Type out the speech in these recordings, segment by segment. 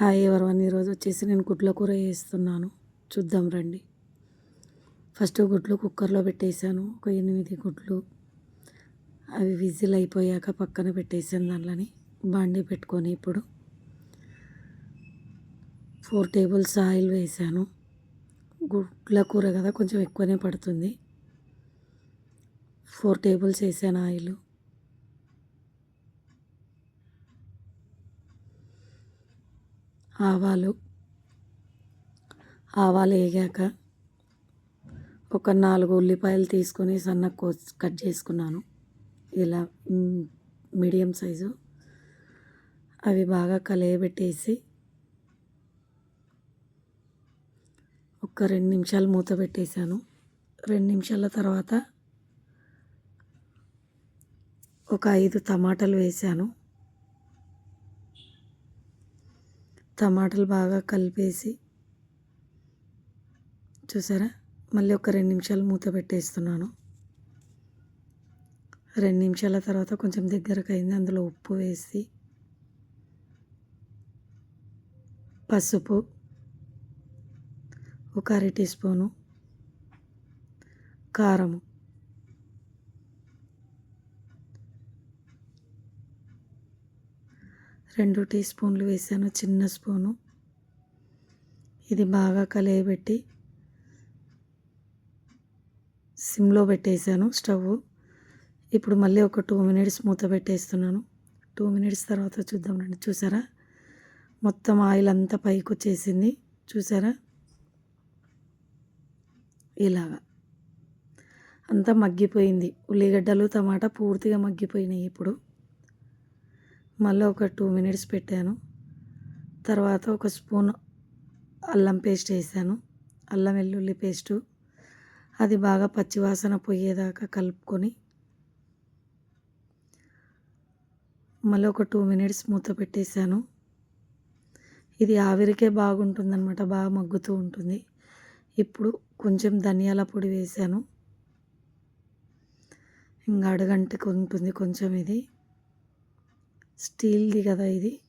Hi everyone ఈరోజు వచ్చేసి నేను గుడ్ల కూర వేస్తున్నాను చూద్దాం రండి. ఫస్ట్ గుడ్లు కుక్కర్లో పెట్టేశాను. ఒక ఎనిమిది గుడ్లు. అవి విజిల్ అయిపోయాక పక్కన పెట్టేసాను దాంట్లోని. బాండి పెట్టుకొని ఇప్పుడు ఫోర్ టేబుల్స్ ఆయిల్ వేసాను గుడ్ల కూర కదా కొంచెం ఎక్కువనే పడుతుంది. ఫోర్ టేబుల్స్ వేసాను ఆయిల్. ఆవాలు. ఆవాలు వేగాక ఒక నాలుగు ఉల్లిపాయలు తీసుకొని సన్న కో కట్ చేసుకున్నాను. ఇలా మీడియం సైజు. అవి బాగా కలయబెట్టేసి ఒక రెండు నిమిషాలు మూత పెట్టేశాను. రెండు నిమిషాల తర్వాత ఒక ఐదు టమాటాలు వేసాను టమాటాలు బాగా కలిపేసి చూసారా? మళ్ళీ ఒక రెండు నిమిషాలు మూత పెట్టేస్తున్నాను. రెండు నిమిషాల తర్వాత కొంచెం దగ్గరకు అయింది అందులో ఉప్పు వేసి పసుపు ఒక అర టీ స్పూను కారము రెండు టీ స్పూన్లు వేసాను చిన్న స్పూను. ఇది బాగా కలియబెట్టి సిమ్లో పెట్టేశాను స్టవ్ ఇప్పుడు మళ్ళీ ఒక టూ మినిట్స్ మూత పెట్టేస్తున్నాను. టూ మినిట్స్ తర్వాత చూద్దాం రండి. చూసారా? మొత్తం ఆయిల్ అంతా పైకి వచ్చేసింది. చూసారా? ఇలాగా. అంతా మగ్గిపోయింది. ఉల్లిగడ్డలు టమాటా పూర్తిగా మగ్గిపోయినాయి ఇప్పుడు. మళ్ళీ ఒక టూ మినిట్స్ పెట్టాను. తర్వాత ఒక స్పూన్ అల్లం పేస్ట్ వేసాను. అల్లం వెల్లుల్లి పేస్టు. అది బాగా పచ్చివాసన పోయేదాకా కలుపుకొని మళ్ళీ ఒక టూ మినిట్స్ మూత పెట్టేశాను. ఇది ఆవిరికే బాగుంటుందన్నమాట బాగా మగ్గుతూ ఉంటుంది. ఇప్పుడు కొంచెం ధనియాల పొడి వేసాను. ఇంకా అడగంటకు ఉంటుంది కొంచెం ఇది. స్టీల్ది కదా ఇది.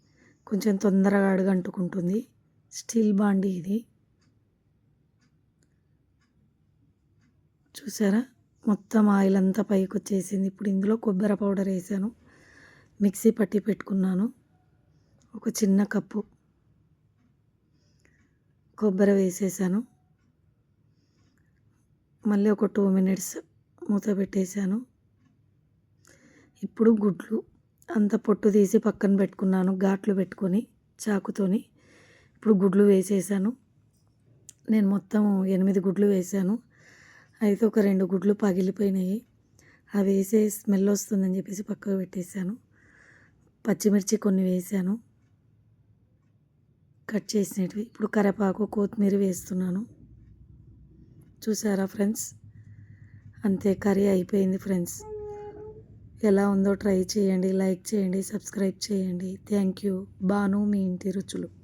కొంచెం తొందరగా అడుగంటుకుంటుంది స్టీల్ బాండి ఇది. చూసారా? మొత్తం ఆయిల్ అంతా పైకి వచ్చేసింది ఇప్పుడు ఇందులో కొబ్బరి పౌడర్ వేసాను. మిక్సీ పట్టి పెట్టుకున్నాను. ఒక చిన్న కప్పు కొబ్బరి వేసేసాను. మళ్ళీ ఒక టూ మినిట్స్ మూత పెట్టేశాను. ఇప్పుడు గుడ్లు. అంత పొట్టు తీసి పక్కన పెట్టుకున్నాను ఘాట్లు పెట్టుకొని చాకుతోని. ఇప్పుడు గుడ్లు వేసేసాను. నేను మొత్తం ఎనిమిది గుడ్లు వేసాను. అయితే ఒక రెండు గుడ్లు పగిలిపోయినాయి. అవి వేసే స్మెల్ వస్తుందని చెప్పేసి పక్కకు పెట్టేశాను. పచ్చిమిర్చి కొన్ని వేసాను. కట్ చేసినవి. ఇప్పుడు కరివేపాకు కొత్తిమీర వేస్తున్నాను. చూసారా ఫ్రెండ్స్? అంతే కర్రీ అయిపోయింది ఫ్రెండ్స్. ఎలా ఉందో ట్రై చేయండి లైక్ చేయండి సబ్స్క్రైబ్ చేయండి. Thank you. బాను మీ ఇంటి రుచులు.